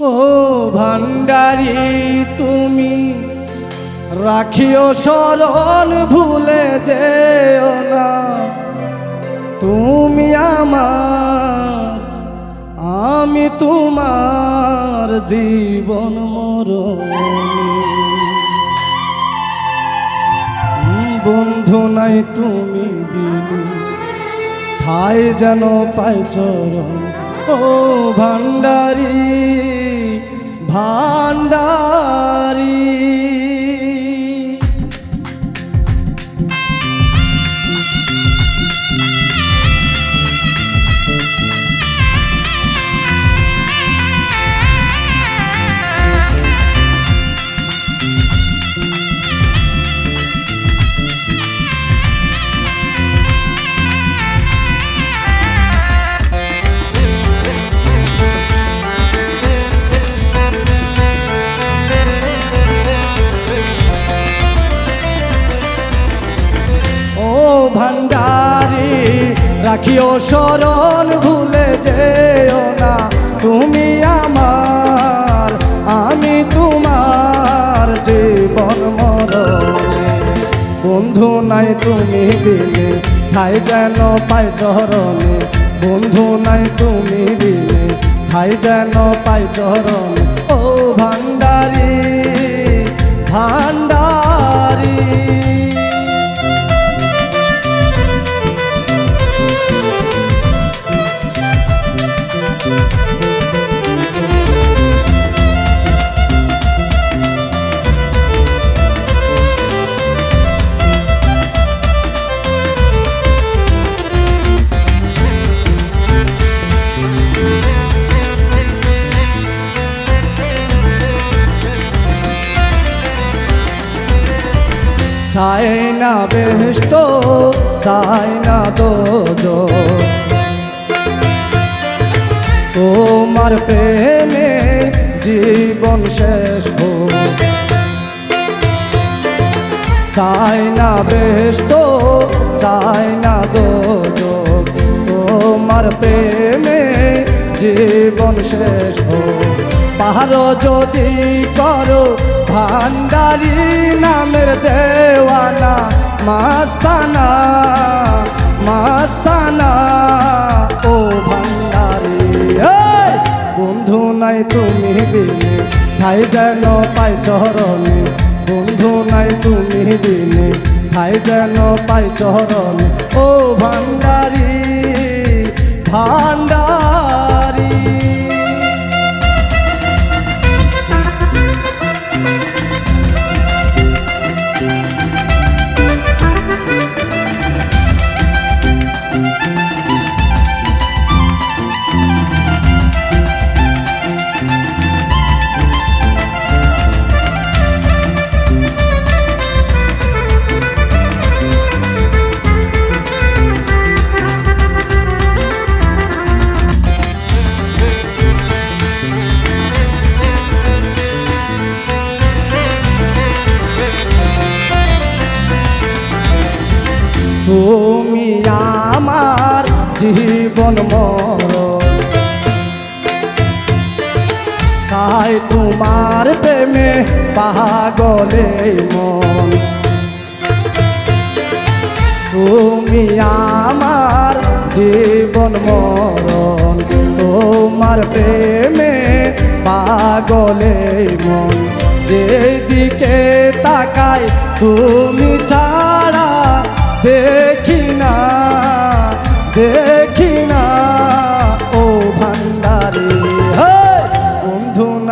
ও ভান্ডারি তুমি রাখিও শরণ, ভুলে যেও না। তুমি আমার, আমি তোমার জীবন মরণ। বন্ধু নাই তুমি বিনু ঠাই যেন পাই চরণ। ও ভান্ডারী ভান্ডারি রাখিও শরণ, ভুলে যেও না। তুমি আমার, আমি তোমার জীবন মরণে। বন্ধু নাই তুমি দিলে, ঠাই যেন পাই চরণে। বন্ধু নাই তুমি দিলে, ঠাই যেন পাই চরণে। ও ভান্ডারি ভান্ডারি চাই না বেহস্ত চাই না দোজ। তোমার প্রেমে জীবন শেষ হোক। চাই না বেহস্ত না দোজ। তোমার প্রেমে জীবন শেষ হোক। পাহাড় যদি করো, ভান্ডারি নামের দেওয়ানা, মাস্তানা মাস্তানা ও ভান্ডারি! বন্ধু নাই তুমি দিলে ঠাই যেন পাই চরণে বন্ধু নাই তুমি দিলে ঠাই যেন পাই চরণে ও ভান্ডারি ভান্ডারি তুমি আমার জীবন মর তাই তোমার প্রেমে পাগলে মন। তুমি আমার জীবন মরণ। তোমার প্রেমে পাগলে মন। যেদিকে তাকাই তুমি ছাড়া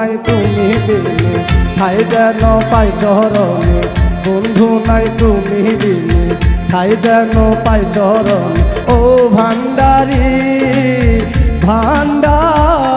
নাই তুমি দিলে। ঠাই যেন পাই চরণে, বন্ধু নাই তুমি দিলে। ঠাই যেন পাই চরণ, ও ভান্ডারি ভান্ডারি।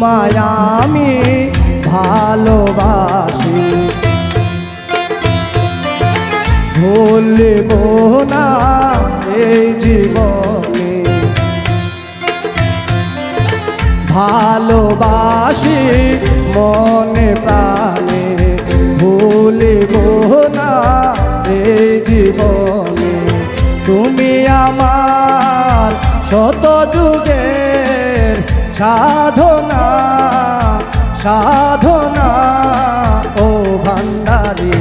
তোমায় আমি ভালোবাসি। ভুলব না এই জীবনে। ভালোবাসি মনে প্রাণে। ভুলব না এই জীবনে। তুমি আমার শত যুগের সাধনা সাধনা, ও ভান্ডারি!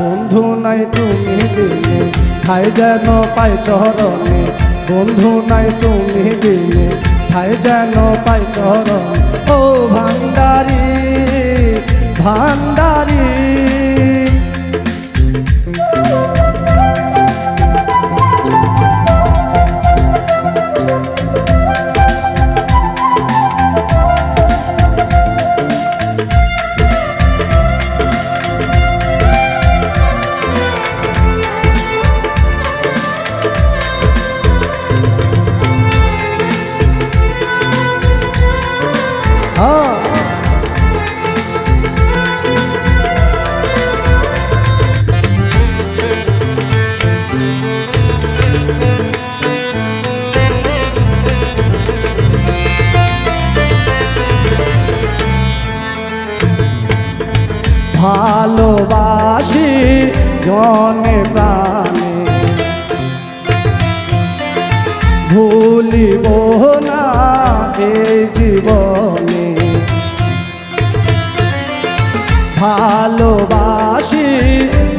বন্ধু নাই তুমি দিলে, ঠাই যেন পাই চরণে। বন্ধু নাই তুমি দিলে, ঠাই যেন পাই চরণ। ও ভান্ডারি ভান্ডারি। জনে প্রাণে। ভুলিব না এই জীবনে। ভালোবাসি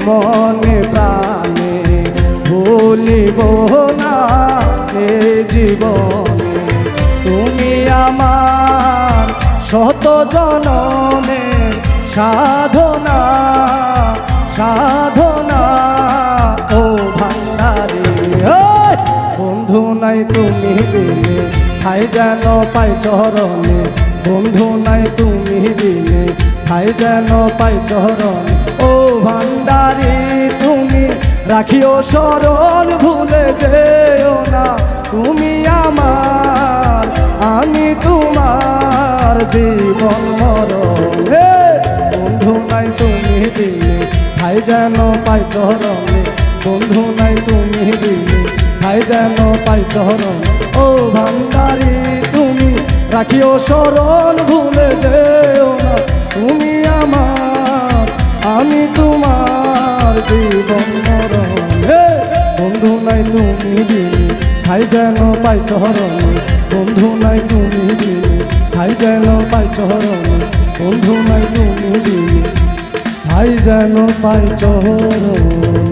মনে প্রাণে। ভুলিব না এই জীবনে। তুমি আমার শত জনমের সাধনা নাই তুমি দিলে, ঠাই যেন পাই চরণে। বন্ধু নাই তুমি দিলে, ঠাই যেন পাই চরণ। ও ভান্ডারি, তুমি রাখিও শরণ, ভুলে যেও না। তুমি আমার, আমি তোমার জীবন মরণ। বন্ধু নাই তুমি দিলে, ঠাই যেন পাই চরণে। বন্ধু নাই তুমি দিলে ঠাই যেন পাই চরণ। ও ভান্ডারি, তুমি রাখিও শরণ, ভুলে যেও না। তুমি আমার, আমি তোমার জীবন হে! বন্ধু নাই তুমি ঠাই যেন পাই চরণে। বন্ধু নাই তুমি ঠাই যেন পাই চরণে। বন্ধু নাই তুমি ঠাই যেন পাই চরণে।